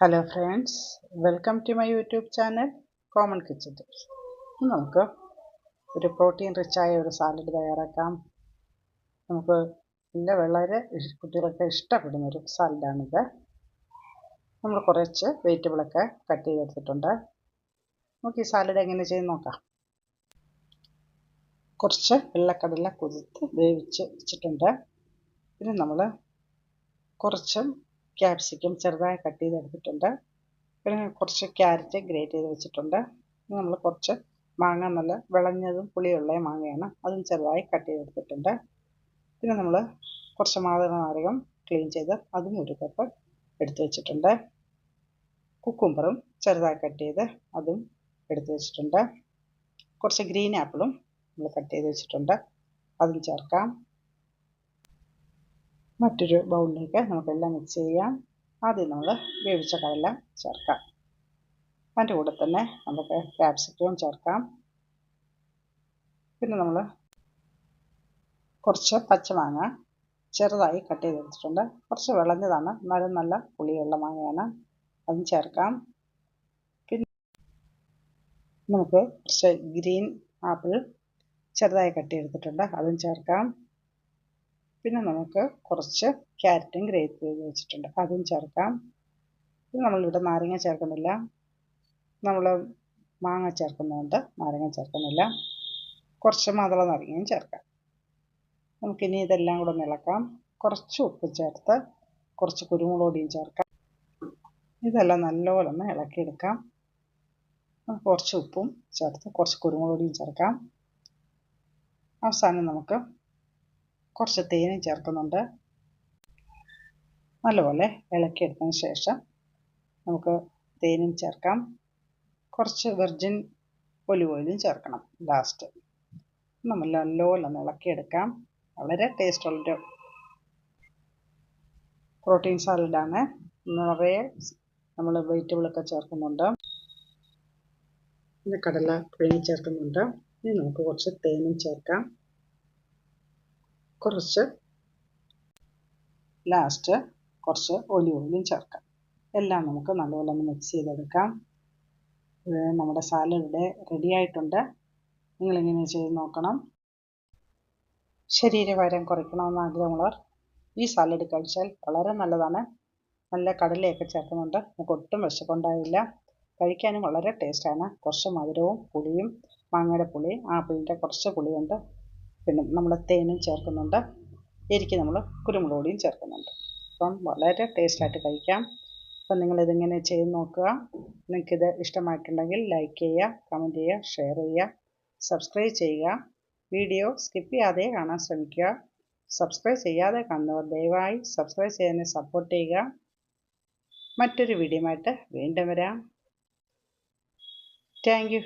Hello friends welcome to my YouTube channel common kitchen tips നമുക്ക് ഒരു protein റിച്ചായ ഒരു salad തയ്യാറാക്കാം. നമുക്ക് നല്ല വളരെ കുട്ടികളൊക്കെ കുട്ടികൾക്ക് ഇഷ്ടപ്പെടുന്ന ഒരു സാലഡാണിത് നമ്മൾ കുറച്ച് വെജിറ്റബിളൊക്കെ കട്ട് ചെയ്തെടുത്തിട്ടുണ്ട്. നമുക്ക് ഈ സാലഡ് എങ്ങനെ ചെയ്ത് നോക്കാം. കുറച്ച് വെള്ളക്കടല കുതിർത്ത് വേവിച്ച് വെച്ചിട്ടുണ്ട്. പിന്നെ നമ്മൾ കുറച്ച് ക്യാപ്സിക്കം ചെറുതായി കട്ട് ചെയ്തെടുത്തിട്ടുണ്ട്. പിന്നെ കുറച്ച് ക്യാരറ്റ് ഗ്രേറ്റ് ചെയ്ത് വെച്ചിട്ടുണ്ട്. നമ്മൾ കുറച്ച് മാങ്ങ നല്ല വിളഞ്ഞതും പുളിയുള്ള മാങ്ങയാണ് അതും ചെറുതായി കട്ട് ചെയ്തെടുത്തിട്ടുണ്ട്. പിന്നെ നമ്മൾ കുറച്ച് മാതൃക നാരകം ക്ലീൻ ചെയ്ത് അതും ഒരു കപ്പ് എടുത്തു വെച്ചിട്ടുണ്ട്. കുക്കുംബറും ചെറുതായി കട്ട് ചെയ്ത് അതും എടുത്തു വെച്ചിട്ടുണ്ട്. കുറച്ച് ഗ്രീൻ ആപ്പിളും നമ്മൾ കട്ട് ചെയ്ത് വെച്ചിട്ടുണ്ട്. അതും ചേർക്കാം. മറ്റൊരു ബൗളിലേക്ക് നമുക്കെല്ലാം മിക്സ് ചെയ്യാം. ആദ്യം നമ്മൾ വേവിച്ച കടല ചേർക്കാം. അതിന്റെ കൂടെ തന്നെ നമുക്ക് ക്യാപ്സിക്കവും ചേർക്കാം. പിന്നെ നമ്മൾ കുറച്ച് പച്ചമാങ്ങ ചെറുതായി കട്ട് ചെയ്തെടുത്തിട്ടുണ്ട് കുറച്ച് വിളഞ്ഞതാണ്. എന്നാലും നല്ല പുളിയുള്ള മാങ്ങയാണ്. അതും ചേർക്കാം. പിന്നെ നമുക്ക് കുറച്ച് ഗ്രീൻ ആപ്പിൾ ചെറുതായി കട്ട് ചെയ്തെടുത്തിട്ടുണ്ട്. അതും ചേർക്കാം. പിന്നെ നമുക്ക് കുറച്ച് ക്യാരറ്റും ഗ്രേറ്റ് ചെയ്ത് വെച്ചിട്ടുണ്ട്. അതും ചേർക്കാം. പിന്നെ നമ്മളിവിടെ നാരങ്ങ ചേർക്കുന്നില്ല. നമ്മൾ മാങ്ങ ചേർക്കുന്നതുകൊണ്ട് നാരങ്ങ ചേർക്കുന്നില്ല. കുറച്ച് മാതള നാരങ്ങയും ചേർക്കാം. നമുക്കിനി ഇതെല്ലാം കൂടെ ഒന്ന് ഇളക്കാം. കുറച്ച് ഉപ്പ് ചേർത്ത് കുറച്ച് കുരുമുളക് പൊടിയും ചേർക്കാം. ഇതെല്ലാം നല്ലപോലെ ഒന്ന് ഇളക്കിയെടുക്കാം. കുറച്ച് ഉപ്പും ചേർത്ത് കുറച്ച് കുരുമുളക് പൊടിയും ചേർക്കാം. അവസാനം നമുക്ക് കുറച്ച് തേനും ചേർക്കുന്നുണ്ട്. നല്ലപോലെ ഇളക്കിയെടുത്തതിന് ശേഷം നമുക്ക് തേനും ചേർക്കാം. കുറച്ച് വെർജിൻ ഒലിവ് ഓയിലും ചേർക്കണം ലാസ്റ്റ് നമ്മൾ നല്ലപോലെ ഒന്ന് ഇളക്കിയെടുക്കാം. വളരെ ടേസ്റ്റുള്ളൊരു പ്രോട്ടീൻ സാലഡാണ് നിറയെ നമ്മൾ വെജിറ്റബിളൊക്കെ ചേർക്കുന്നുണ്ട്. കടല പിഴിഞ്ഞ് ചേർക്കുന്നുണ്ട്. ഇനി നമുക്ക് കുറച്ച് തേനും ചേർക്കാം. കുറച്ച് ലാസ്റ്റ് കുറച്ച് ഒലിവ് ഓയിലും ചേർക്കാം. എല്ലാം നമുക്ക് നല്ലപോലെ ഒന്ന് മിക്സ് ചെയ്തെടുക്കാം. നമ്മുടെ സാലഡ് ഇവിടെ റെഡി ആയിട്ടുണ്ട്. നിങ്ങളിങ്ങനെ ചെയ്ത് നോക്കണം. ശരീരഭാരം കുറയ്ക്കണമെന്ന് ആഗ്രഹമുള്ളവർ ഈ സാലഡ് കഴിച്ചാൽ വളരെ നല്ലതാണ്. നല്ല കടലയൊക്കെ ചേർക്കുന്നുണ്ട്. നമുക്ക് ഒട്ടും വിശപ്പുണ്ടാവില്ല. കഴിക്കാനും വളരെ ടേസ്റ്റാണ് കുറച്ച് മധുരവും പുളിയും മാങ്ങയുടെ പുളി ആപ്പിളിന്റെ കുറച്ച് പുളിയുണ്ട്. പിന്നെ നമ്മൾ തേനും ചേർക്കുന്നുണ്ട്. എരിക്ക് നമ്മൾ കുരുമുളക് പൊടിയും ചേർക്കുന്നുണ്ട്. അപ്പം വളരെ ടേസ്റ്റായിട്ട് കഴിക്കാം. അപ്പം നിങ്ങളിതിങ്ങനെ ചെയ്ത് നോക്കുക. നിങ്ങൾക്കിത് ഇഷ്ടമായിട്ടുണ്ടെങ്കിൽ ലൈക്ക് ചെയ്യുക കമന്റ് ചെയ്യുക ഷെയർ ചെയ്യുക സബ്സ്ക്രൈബ് ചെയ്യുക. വീഡിയോ സ്കിപ്പ് ചെയ്യാതെ കാണാൻ ശ്രമിക്കുക. സബ്സ്ക്രൈബ് ചെയ്യാതെ കാണുന്നവർ ദയവായി സബ്സ്ക്രൈബ് ചെയ്യാൻ സപ്പോർട്ട് ചെയ്യുക. മറ്റൊരു വീഡിയോ ആയിട്ട് വീണ്ടും വരാം. താങ്ക്